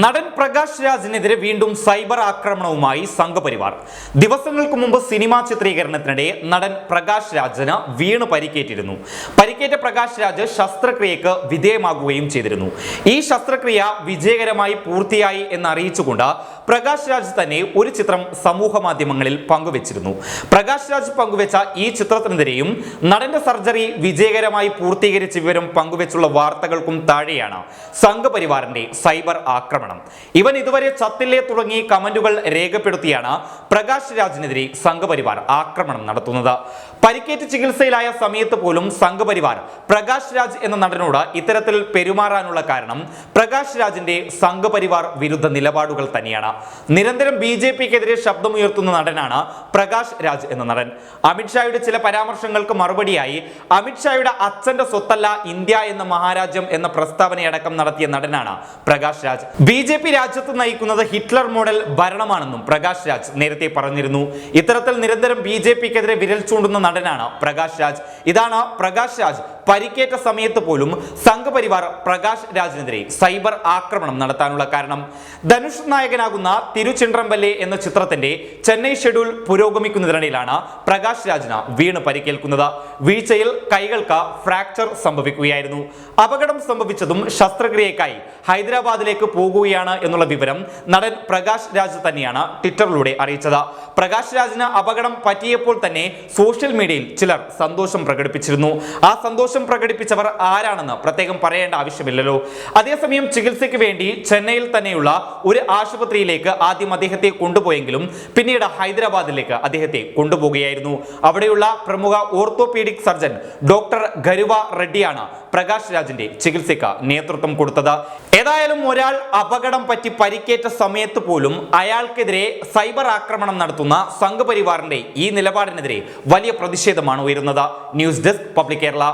നടൻ പ്രകാശ് രാജിനെതിരെ വീണ്ടും സൈബർ ആക്രമണവുമായി സംഘപരിവാർ. ദിവസങ്ങൾക്ക് മുമ്പ് സിനിമാ ചിത്രീകരണത്തിനിടെ നടൻ പ്രകാശ് രാജിന് വീണ് പരിക്കേറ്റിരുന്നു. പരിക്കേറ്റ പ്രകാശ് രാജ് ശസ്ത്രക്രിയക്ക് വിധേയമാകുകയും ചെയ്തിരുന്നു. ഈ ശസ്ത്രക്രിയ വിജയകരമായി പൂർത്തിയായി എന്ന് അറിയിച്ചുകൊണ്ട് പ്രകാശ് രാജ് തന്നെ ഒരു ചിത്രം സമൂഹ മാധ്യമങ്ങളിൽ പങ്കുവച്ചിരുന്നു. പ്രകാശ് രാജ് പങ്കുവച്ച ഈ ചിത്രത്തിനെതിരെയും നടന്റെ സർജറി വിജയകരമായി പൂർത്തീകരിച്ച വിവരം പങ്കുവച്ചുള്ള വാർത്തകൾക്കും താഴെയാണ് സംഘപരിവാറിന്റെ സൈബർ ആക്രമണം. ഇവൻ ഇതുവരെ ചത്തില്ലേ തുടങ്ങി കമന്റുകൾ രേഖപ്പെടുത്തിയാണ് പ്രകാശ് രാജിനെതിരെ സംഘപരിവാർ ആക്രമണം നടത്തുന്നത്. പരിക്കേറ്റ് ചികിത്സയിലായ സമയത്ത് പോലും സംഘപരിവാർ പ്രകാശ് രാജ് എന്ന നടനോട് ഇത്തരത്തിൽ പെരുമാറാനുള്ള കാരണം പ്രകാശ് രാജിന്റെ സംഘപരിവാർ വിരുദ്ധ നിലപാടുകൾ തന്നെയാണ്. നിരന്തരം ബി ജെ പിക്കെതിരെ ശബ്ദമുയർത്തുന്ന നടനാണ് പ്രകാശ് രാജ് എന്ന നടൻ. അമിത്ഷായുടെ ചില പരാമർശങ്ങൾക്ക് മറുപടിയായി അമിത്ഷായുടെ അച്ഛന്റെ സ്വത്തല്ല ഇന്ത്യ എന്ന മഹാരാജ്യം എന്ന പ്രസ്താവനയടക്കം നടത്തിയ നടനാണ് Prakash Raj. B J P രാജ്യത്ത് നയിക്കുന്നത് ഹിറ്റ്ലർ മോഡൽ ഭരണമാണെന്നും പ്രകാശ് രാജ് നേരത്തെ പറഞ്ഞിരുന്നു. ഇത്തരത്തിൽ നിരന്തരം ബി ജെ പിക്കെതിരെ വിരൽ ചൂണ്ടുന്ന നടനാണ് പ്രകാശ് രാജ്. ഇതാണ് പ്രകാശ് രാജ് പരിക്കേറ്റ സമയത്ത് പോലും സംഘപരിവാർ പ്രകാശ് രാജിനെതിരെ സൈബർ ആക്രമണം നടത്താനുള്ള കാരണം. ധനുഷ് നായകനാകുന്ന തിരുച്ചിൻട്രമ്പല്ലെ എന്ന ചിത്രത്തിന്റെ ചെന്നൈ ഷെഡ്യൂൾ പുരോഗമിക്കുന്നതിനിടയിലാണ് പ്രകാശ് രാജിന് വീണ് പരിക്കേൽക്കുന്നത്. വീഴ്ചയിൽ കൈകൾക്ക് ഫ്രാക്ചർ സംഭവിക്കുകയായിരുന്നു. അപകടം സംഭവിച്ചതും ശസ്ത്രക്രിയക്കായി ഹൈദരാബാദിലേക്ക് പോകുകയാണ് എന്നുള്ള വിവരം നടൻ പ്രകാശ് രാജ് തന്നെയാണ് ട്വിറ്ററിലൂടെ അറിയിച്ചത്. പ്രകാശ് രാജിന് അപകടം പറ്റിയപ്പോൾ തന്നെ സോഷ്യൽ മീഡിയയിൽ ചിലർ സന്തോഷം പ്രകടിപ്പിച്ചിരുന്നു. ആ സന്തോഷം പ്രകടിപ്പിച്ചവർ ആരാണെന്ന് പ്രത്യേകം പറയേണ്ട ആവശ്യമില്ലല്ലോ. അതേസമയം ചികിത്സയ്ക്ക് വേണ്ടി ചെന്നൈയിൽ തന്നെയുള്ള ഒരു ആശുപത്രിയിലേക്ക് ആദ്യം അദ്ദേഹത്തെ കൊണ്ടുപോയെങ്കിലും പിന്നീട് ഹൈദരാബാദിലേക്ക് അദ്ദേഹത്തെ കൊണ്ടുപോകുകയായിരുന്നു. അവിടെയുള്ള പ്രമുഖ ഓർത്തോപീഡിക് സർജൻ ഡോക്ടർ ഗരുവ റെഡ്ഡിയാണ് പ്രകാശ് രാജിന്റെ ചികിത്സയ്ക്ക് നേതൃത്വം കൊടുത്തത്. ഏതായാലും ഒരാൾ അപകടം പറ്റി പരിക്കേറ്റ സമയത്ത് പോലും അയാൾക്കെതിരെ സൈബർ ആക്രമണം നടത്തുന്ന സംഘപരിവാറിന്റെ ഈ നിലപാടിനെതിരെ വലിയ പ്രതിഷേധമാണ് ഉയരുന്നത്. News desk public Kerala.